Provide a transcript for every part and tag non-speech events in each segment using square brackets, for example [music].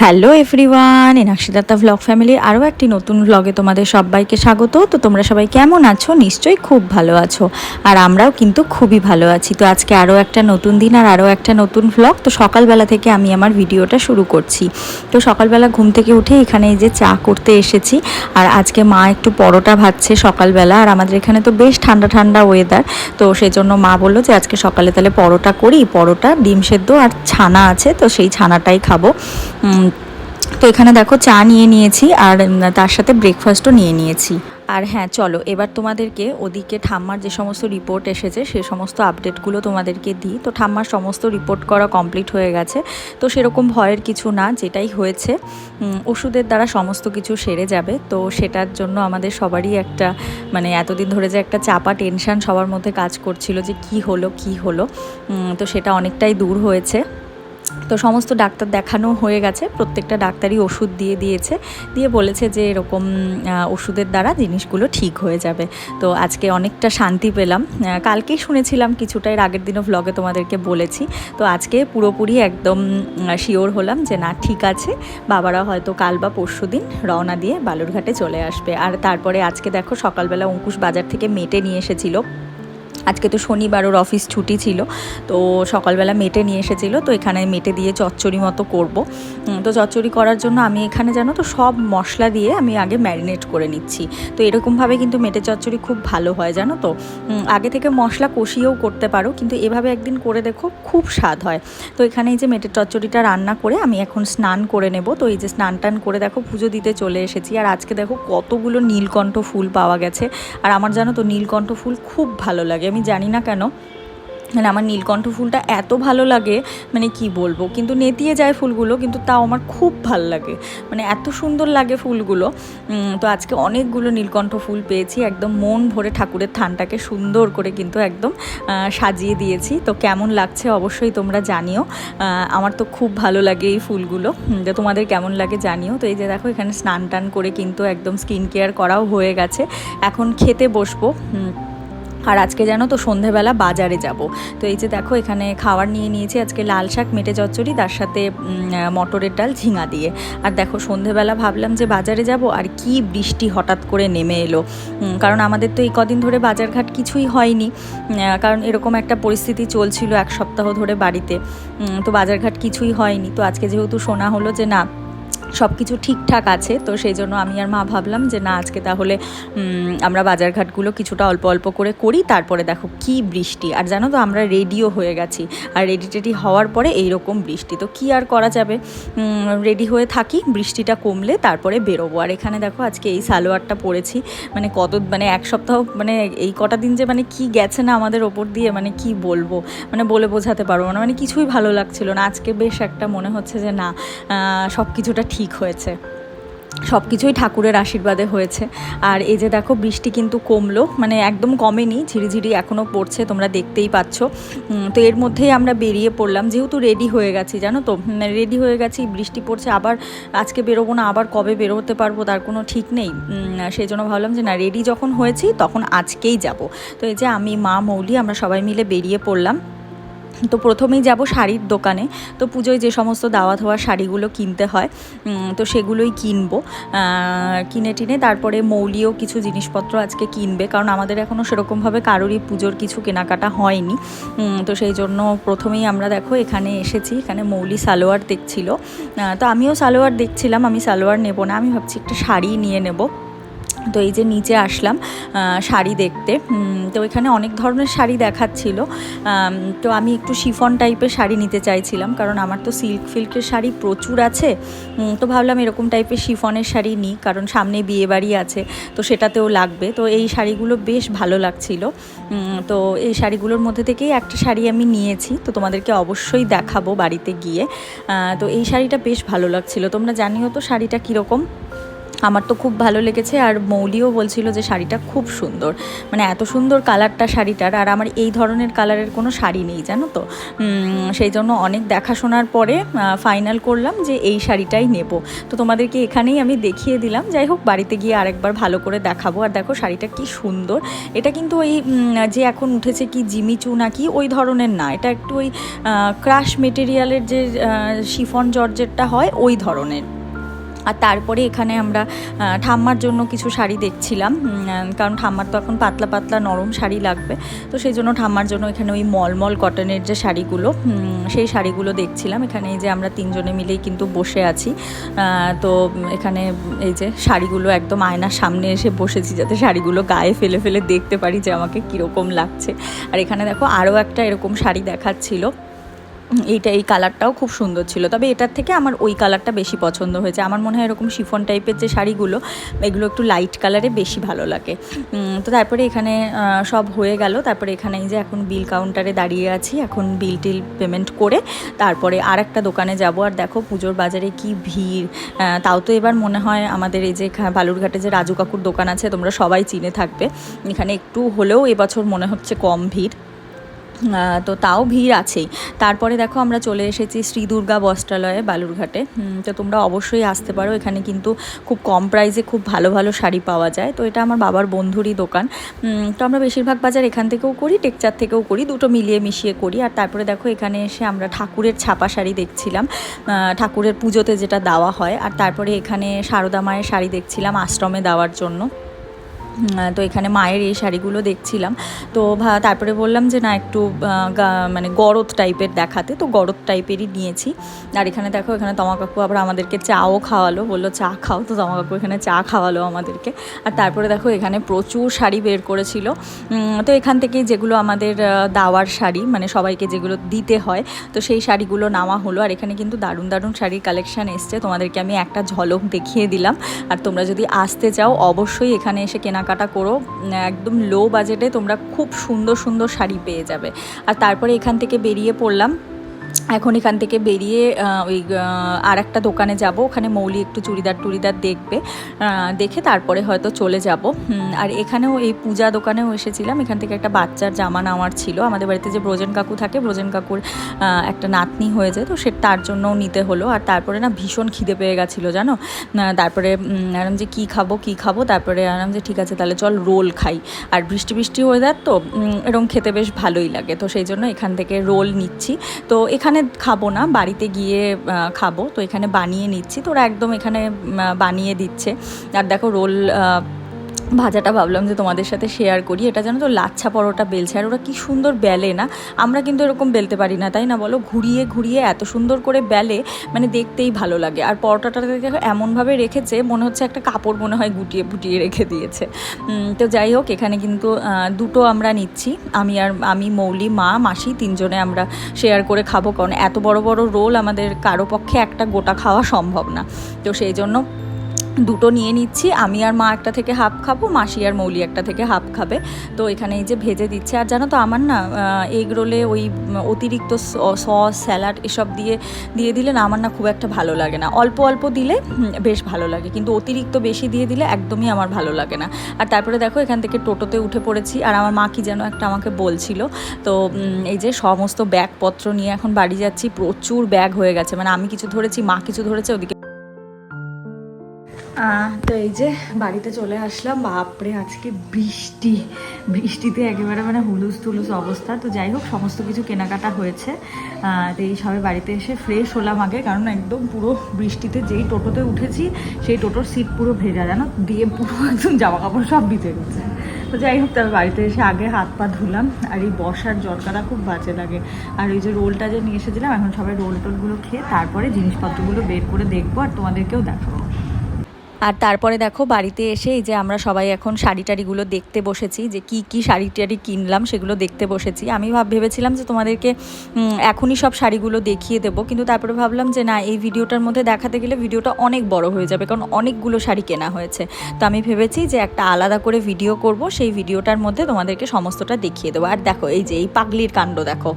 Hello everyone এনাক্ষিদাতা vlog ফ্যামিলির আরও একটি নতুন ভ্লগে তোমাদের সবাইকে স্বাগত। তো তোমরা সবাই কেমন আছো? নিশ্চয়ই খুব ভালো আছো। আর আমরাও কিন্তু খুবই ভালো আছি। তো আজকে আরও একটা নতুন দিন আর আরও একটা নতুন ভ্লগ তো সকালবেলা থেকে আমি আমার ভিডিওটা শুরু করছি। তো সকালবেলা ঘুম থেকে উঠে এখানে যে চা করতে এসেছি। আর আজকে মা একটু পরোটা ভাজছে সকালবেলা। আর আমাদের এখানে তো বেশ ঠান্ডা ঠান্ডা ওয়েদার তো সেই জন্য মা বলল যে, আজকে সকালে তাহলে পরোটা করি। পরোটা, ডিম সেদ্ধ আর ছানা আছে। তো সেই ছানাটাই খাব। তো এখানে দেখো চা নিয়ে নিয়েছি আর তার সাথে ব্রেকফাস্টও নিয়ে নিয়েছি। আর হ্যাঁ চলো, এবার তোমাদেরকে ওদিকে ঠাম্মার যে সমস্ত রিপোর্ট এসেছে, সে সমস্ত আপডেটগুলো তোমাদেরকে দিই। তো ঠাম্মার সমস্ত রিপোর্ট করা কমপ্লিট হয়ে গেছে। তো সেরকম ভয়ের কিছু না, যেটাই হয়েছে ওষুধের দ্বারা সমস্ত কিছু সেরে যাবে। তো সেটার জন্য আমাদের সবারই একটা মানে এতদিন ধরে যে একটা চাপা টেনশন সবার মধ্যে কাজ করছিল যে কি হলো কি হলো তো সেটা অনেকটাই দূর হয়েছে। তো সমস্ত ডাক্তার দেখানো হয়ে গেছে। প্রত্যেকটা ডাক্তারই ওষুধ দিয়ে দিয়েছে। দিয়ে বলেছে যে এরকম ওষুধের দ্বারা জিনিসগুলো ঠিক হয়ে যাবে। তো আজকে অনেকটা শান্তি পেলাম। কালকেই শুনেছিলাম কিছুটা এর আগের দিনও ভ্লগে তোমাদেরকে বলেছি। তো আজকে পুরোপুরি একদম শিওর হলাম যে না, ঠিক আছে। বাবারা হয়তো কাল বা পরশু দিন রওনা দিয়ে বালুরঘাটে চলে আসবে। আর তারপরে আজকে দেখো সকালবেলা অঙ্কুশ বাজার থেকে মেটে নিয়ে এসেছিল। আজকে তো শনিবার, ওর অফিস ছুটি ছিল, তো সকালবেলা মেটে নিয়ে এসেছিল, তো এখানে মেটে দিয়ে চচ্চড়ি মতো করব। তো চচ্চড়ি করার জন্য আমি এখানে জানো তো সব মশলা দিয়ে আমি আগে ম্যারিনেট করে নিচ্ছি। তো এরকমভাবে কিন্তু মেটে চচ্চড়ি খুব ভালো হয়, জানো তো? আগে থেকে মশলা কষিয়েও করতে পারো, কিন্তু এভাবে একদিন করে দেখো খুব স্বাদ হয়। তো এখানে এই যে মেটের চচ্চড়িটা রান্না করে আমি এখন স্নান করে নেব, তো এই যে স্নান টান করে দেখো পুজো দিতে চলে এসেছি, আর আজকে দেখো কতগুলো নীলকণ্ঠ ফুল পাওয়া গেছে। আর আমার জানো তো নীলকণ্ঠ ফুল খুব ভালো লাগে আমি জানি না কেন মানে আমার নীলকণ্ঠ ফুলটা এত ভালো লাগে মানে কি বলব, কিন্তু নেতিয়ে যায় ফুলগুলো, কিন্তু তাও আমার খুব ভালো লাগে মানে এত সুন্দর লাগে ফুলগুলো। তো আজকে অনেকগুলো নীলকণ্ঠ ফুল পেয়েছি, একদম মন ভরে ঠাকুরের থানটাকে সুন্দর করে কিন্তু একদম সাজিয়ে দিয়েছি। তো কেমন লাগছে অবশ্যই তোমরা জানিও আমার তো খুব ভালো লাগে এই ফুলগুলো। যে তোমাদের কেমন লাগে জানিও। তো এই যে দেখো, এখানে স্নান টান করে কিন্তু একদম স্কিন কেয়ার করাও হয়ে গেছে। এখন খেতে বসবো আর আজকে জানো তো সন্ধেবেলা বাজারে যাব। তো এই যে দেখো, এখানে খাবার নিয়ে নিয়েছি। আজকে লাল শাক, মেটে চচ্চড়ি, তার সাথে মটরের ডাল, ঝিঙা দিয়ে। আর দেখো, সন্ধেবেলা ভাবলাম যে বাজারে যাব, আর কি বৃষ্টি হঠাৎ করে নেমে এলো। কারণ আমাদের তো এই কদিন ধরে বাজারঘাট কিছুই হয়নি। কারণ এরকম একটা পরিস্থিতি চলছিল এক সপ্তাহ ধরে বাড়িতে। তো বাজারঘাট কিছুই হয়নি। তো আজকে যেহেতু শোনা হলো যে না সব কিছু ঠিকঠাক আছে, তো সেই জন্য আমি আর মা ভাবলাম যে না, আজকে তাহলে আমরা বাজারঘাটগুলো কিছুটা অল্প অল্প করে করি, তারপরে দেখো কি বৃষ্টি। আর জানো তো, আমরা রেডিও হয়ে গেছি, আর রেডি টেডি হওয়ার পরে এইরকম বৃষ্টি। তো কি আর করা যাবে? রেডি হয়ে থাকি, বৃষ্টিটা কমলে তারপরে বেরোবো। আর এখানে দেখো, আজকে এই সালোয়ারটা পরেছি মানে কত মানে এক সপ্তাহ মানে এই কটা দিন যে মানে কি গেছে না আমাদের ওপর দিয়ে মানে কি বলব? মানে বলে বোঝাতে পারব না মানে কিছুই ভালো লাগছিল না। আজকে বেশ একটা মনে হচ্ছে যে না সব কিছুটা ঠিক হয়েছে। সব কিছুই ঠাকুরের আশীর্বাদে হয়েছে। আর এই যে দেখো, বৃষ্টি কিন্তু কমলো মানে একদম কমেনি, ঝিরিঝিরি এখনও পড়ছে, তোমরা দেখতেই পাচ্ছ। তো এর মধ্যেই আমরা বেরিয়ে পড়লাম, যেহেতু রেডি হয়ে গেছি, জানো তো? রেডি হয়ে গেছি, বৃষ্টি পড়ছে, আবার আজকে বেরোবো না, আবার কবে বেরোতে পারব, তার কোনো ঠিক নেই। সেই জন্য ভাবলাম যে না রেডি যখন হয়েছি, তখন আজকেই যাব। তো এই যে আমি, মা, মৌলি, আমরা সবাই মিলে বেরিয়ে পড়লাম। তো প্রথমেই যাব শাড়ির দোকানে। তো পুজোয় যে সমস্ত দাওয়া ধোয়া শাড়িগুলো কিনতে হয় তো সেগুলোই কিনবো। কিনে টিনে তারপরে মৌলিও কিছু জিনিসপত্র আজকে কিনবে, কারণ আমাদের এখনও সেরকমভাবে কারোরই পুজোর কিছু কেনাকাটা হয়নি। তো সেই জন্য প্রথমেই আমরা দেখো এখানে এসেছি, এখানে মৌলি সালোয়ার দেখছিল। তো আমিও সালোয়ার দেখছিলাম, আমি সালোয়ার নেব না, আমি ভাবছি একটা শাড়ি নিয়ে নেব। তো এই যে নিচে আসলাম শাড়ি দেখতে। তো এখানে অনেক ধরনের শাড়ি দেখাচ্ছিল। তো আমি একটু শিফন টাইপের শাড়ি নিতে চাইছিলাম, কারণ আমার তো সিল্ক ফিল্কের শাড়ি প্রচুর আছে। তো ভাবলাম এরকম টাইপের শিফনের শাড়ি নিই, কারণ সামনে বিয়ে বাড়ি আছে, তো সেটাতেও লাগবে। তো এই শাড়িগুলো বেশ ভালো লাগছিল। তো এই শাড়িগুলোর মধ্যে থেকেই একটা শাড়ি আমি নিয়েছি, তো তোমাদেরকে অবশ্যই দেখাবো বাড়িতে গিয়ে। তো এই শাড়িটা বেশ ভালো লাগছিল। তোমরা জানিও তো শাড়িটা কীরকম? আমার তো খুব ভালো লেগেছে আর মৌলিও বলছিল যে শাড়িটা খুব সুন্দর। মানে এত সুন্দর কালারটা শাড়িটার আর আমার এই ধরনের কালারের কোনো শাড়ি নেই, জানো তো? সেই জন্য অনেক দেখাশোনার পরে ফাইনাল করলাম যে এই শাড়িটাই নেব। তো তোমাদেরকে এখানেই আমি দেখিয়ে দিলাম। যাই হোক, বাড়িতে গিয়ে আরেকবার ভালো করে দেখাবো। আর দেখো, শাড়িটা কি সুন্দর। এটা কিন্তু ওই যে এখন উঠেছে কি জিমিচু নাকি, ওই ধরনের না। এটা একটু ওই ক্রাশ মেটেরিয়ালের যে শিফন জর্জেটটা হয়, ওই ধরনের। আর তারপরে এখানে আমরা ঠাম্মার জন্য কিছু শাড়ি দেখছিলাম। কারণ ঠাম্মার তো এখন পাতলা পাতলা নরম শাড়ি লাগবে। তো সেই জন্য ঠাম্মার জন্য এখানে ওই মলমল কটনের যে শাড়িগুলো সেই শাড়িগুলো দেখছিলাম। এখানে এই যে আমরা তিনজনে মিলেই কিন্তু বসে আছি। তো এখানে এই যে শাড়িগুলো একদম আয়নার সামনে এসে বসেছি যাতে শাড়িগুলো গায়ে ফেলে ফেলে দেখতে পারি যে আমাকে কীরকম লাগছে। আর এখানে দেখো আরও একটা এরকম শাড়ি দেখাচ্ছিল। এইটা, এই কালারটাও খুব সুন্দর ছিল। তবে এটার থেকে আমার ওই কালারটা বেশি পছন্দ হয়েছে। আমার মনে হয় এরকম শিফন টাইপের যে শাড়িগুলো, এগুলো একটু লাইট কালারে বেশি ভালো লাগে। তো তারপরে এখানে সব হয়ে গেল। তারপরে এখানে যে এখন বিল কাউন্টারে দাঁড়িয়ে আছি। এখন বিল টিল পেমেন্ট করে তারপরে আর একটা দোকানে যাব। আর দেখো পুজোর বাজারে কি ভিড়। তাও তো এবার মনে হয় আমাদের এই যে বালুরঘাটে যে রাজু কাকুর দোকান আছে, তোমরা সবাই চিনে থাকবে। এখানে একটু হলেও এবছর মনে হচ্ছে কম ভিড়। তো তাও ভিড় আছেই। তারপরে দেখো আমরা চলে এসেছি শ্রী দুর্গা বস্ত্রালয়ে বালুরঘাটে। তো তোমরা অবশ্যই আসতে পারো। এখানে কিন্তু খুব কম প্রাইসে খুব ভালো ভালো শাড়ি পাওয়া যায়। তো এটা আমার বাবার বন্ধুরই দোকান। তো আমরা বেশিরভাগ বাজার এখান থেকেও করি, টেকচার থেকেও করি, দুটো মিলিয়ে মিশিয়ে করি। আর তারপরে দেখো এখানে এসে আমরা ঠাকুরের ছাপা শাড়ি দেখছিলাম। ঠাকুরের পুজোতে যেটা দেওয়া হয়। আর তারপরে এখানে সারদা মায়ের শাড়ি দেখছিলাম আশ্রমে দেওয়ার জন্য। তো এখানে মায়ের এই শাড়িগুলো দেখছিলাম। তো তারপরে বললাম যে, না, একটু মানে গরদ টাইপের দেখাতে। তো গরদ টাইপেরই নিয়েছি। আর এখানে দেখো, এখানে তমা কাকু আবার আমাদেরকে চাও খাওয়ালো। বলল, চা খাও। তো তমা কাকু এখানে চা খাওয়ালো আমাদেরকে। আর তারপরে দেখো, এখানে প্রচুর শাড়ি বের করেছিল। তো এখান থেকেই যেগুলো আমাদের দাওয়ার শাড়ি মানে সবাইকে যেগুলো দিতে হয়, তো সেই শাড়িগুলো নেওয়া হলো। আর এখানে কিন্তু দারুণ দারুণ শাড়ির কালেকশন এসছে। তোমাদেরকে আমি একটা ঝলক দেখিয়ে দিলাম। আর তোমরা যদি আসতে চাও, অবশ্যই এখানে এসে কেনাকাটা করো, একদম লো বাজেটে তোমরা খুব সুন্দর সুন্দর শাড়ি পেয়ে যাবে। আর তারপরে এখান থেকে বেরিয়ে পড়লাম। এখন এখান থেকে বেরিয়ে ওই আর একটা দোকানে যাব। ওখানে মৌলি একটু চুড়িদার টুড়িদার দেখবে দেখে তারপরে হয়তো চলে যাব। আর এখানেও এই পূজা দোকানেও এসেছিলাম। এখান থেকে একটা বাচ্চার জামা নেওয়ার ছিল। আমাদের বাড়িতে যে ব্রোজেন কাকু থাকে, ব্রোজেন কাকুর একটা নাতনি হয়ে যায়, তো সে তার জন্যও নিতে হলো। আর তারপরে না ভীষণ খিদে পেয়ে গেছিল, জানো? তারপরে আরাম যে কী খাব কী খাব, তারপরে আরাম যে ঠিক আছে, তাহলে চল রোল খাই। আর বৃষ্টি বৃষ্টি ওয়েদার তো এরকম খেতে বেশ ভালোই লাগে। তো সেই জন্য এখান থেকে রোল নিচ্ছি। তো এখানে খাব না, বাড়িতে গিয়ে খাব। তো এখানে বানিয়ে নিচ্ছি। তো ওরা একদম এখানে বানিয়ে দিচ্ছে। আর দেখো রোল ভাজাটা ভাবলাম যে তোমাদের সাথে শেয়ার করি। এটা জানো তো, লাচ্ছা পরোটা বেলছে। আর ওরা কি সুন্দর বেলে না? আমরা কিন্তু এরকম বেলতে পারি না, তাই না বলো? ঘুরিয়ে ঘুরিয়ে এত সুন্দর করে বেলে মানে দেখতেই ভালো লাগে। আর পরোটাটা দেখো, এমনভাবে রেখেছে, মনে হচ্ছে একটা কাপড় মনে হয় গুটিয়ে ফুটিয়ে রেখে দিয়েছে। তো যাই হোক, এখানে কিন্তু দুটো আমরা নিচ্ছি। আমি আর, আমি, মৌলি, মা, মাসি তিনজনে আমরা শেয়ার করে খাব। কারণ এত বড় বড় রোল আমাদের কারও পক্ষে একটা গোটা খাওয়া সম্ভব না। তো সেই জন্য দুটো নিয়ে নিচ্ছি। আমি আর মা একটা থেকে হাফ খাব, মাসি আর মৌলি একটা থেকে হাফ খাবে। তো এখানে এই যে ভেজে দিচ্ছে, আর জানো তো আমার না এগ রোলে ওই অতিরিক্ত সস স্যালাড এসব দিয়ে দিয়ে দিলে না আমার না খুব একটা ভালো লাগে না। অল্প অল্প দিলে বেশ ভালো লাগে। কিন্তু অতিরিক্ত বেশি দিয়ে দিলে একদমই আমার ভালো লাগে না। আর তারপরে দেখো এখান থেকে টোটোতে উঠে পড়েছি, আর আমার মা কি যেন একটা আমাকে বলছিল। তো এই যে সমস্ত ব্যাগপত্র নিয়ে এখন বাড়ি যাচ্ছি, প্রচুর ব্যাগ হয়ে গেছে। মানে আমি কিছু ধরেছি, মা কিছু ধরেছে, ওদিকে তো এই যে বাড়িতে চলে আসলাম, বাপরে, আজকে বৃষ্টি। বৃষ্টিতে একেবারে মানে হুলুস তুলুস অবস্থা। তো যাই হোক, সমস্ত কিছু কেনাকাটা হয়েছে। তো এই সবে বাড়িতে এসে ফ্রেশ হলাম আগে, কারণ একদম পুরো বৃষ্টিতে যেই টোটোতে উঠেছি, সেই টোটোর সিট পুরো ভেজা, জানো? দিয়ে পুরো [laughs] একদম জামা কাপড় সব ভিজে গেছে। তো যাই হোক তবে বাড়িতে এসে আগে হাত পা ধুলাম, আর এই বসার জটকাটা খুব বাজে লাগে। আর ওই যে রোলটা যে নিয়ে এসেছিলাম, এখন সবাই রোল টোলগুলো খেয়ে তারপরে জিনিসপত্রগুলো বের করে দেখব, আর তোমাদেরকেও দেখাবো। আর তারপরে দেখো বাড়িতে এসে এই যে আমরা সবাই এখন শাড়ি টাড়িগুলো দেখতে বসেছি, যে কি কি শাড়ি টাড়ি কিনলাম সেগুলো দেখতে বসেছি। আমি ভাব, ভেবেছিলাম যে তোমাদেরকে এখনই সব শাড়িগুলো দেখিয়ে দেবো, কিন্তু তারপরে ভাবলাম যে না, এই ভিডিওটার মধ্যে দেখাতে গেলে ভিডিওটা অনেক বড় হয়ে যাবে, কারণ অনেকগুলো শাড়ি কেনা হয়েছে। তো আমি ভেবেছি যে একটা আলাদা করে ভিডিও করব, সেই ভিডিওটার মধ্যে তোমাদেরকে সমস্তটা দেখিয়ে দেবো। আর দেখো এই যে এই পাগলির কাণ্ড দেখো।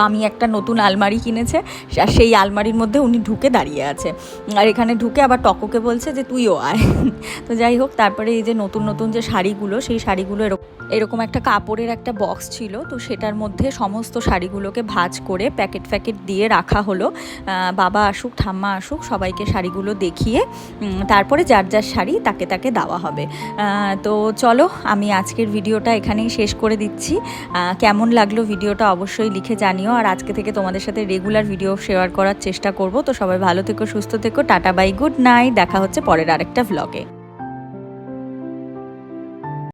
মামি একটা নতুন আলমারি কিনেছে, আর সেই আলমারির মধ্যে উনি ঢুকে দাঁড়িয়ে আছে। আর এখানে ঢুকে আবার টকোকে বলছে যে, তুইও আয়। তো যাই হোক, তারপরে এই যে নতুন নতুন যে শাড়িগুলো, সেই শাড়িগুলো এরকম এরকম একটা কাপড়ের একটা বক্স ছিল, তো সেটার মধ্যে সমস্ত শাড়িগুলোকে ভাজ করে প্যাকেট ফ্যাকেট দিয়ে রাখা হলো। বাবা আসুক, ঠাম্মা আসুক, সবাইকে শাড়িগুলো দেখিয়ে তারপরে যার যার শাড়ি তাকে তাকে দেওয়া হবে। তো চলো, আমি আজকের ভিডিওটা এখানেই শেষ করে দিচ্ছি। কেমন লাগল ভিডিওটা অবশ্যই লিখে জানিও। আর আজকে থেকে তোমাদের সাথে রেগুলার ভিডিও শেয়ার করার চেষ্টা করব। তো সবাই ভালো থেকো, সুস্থ থেকো, টাটা বাই গুড নাই দেখা হচ্ছে পরের আরেকটা ভ্লগে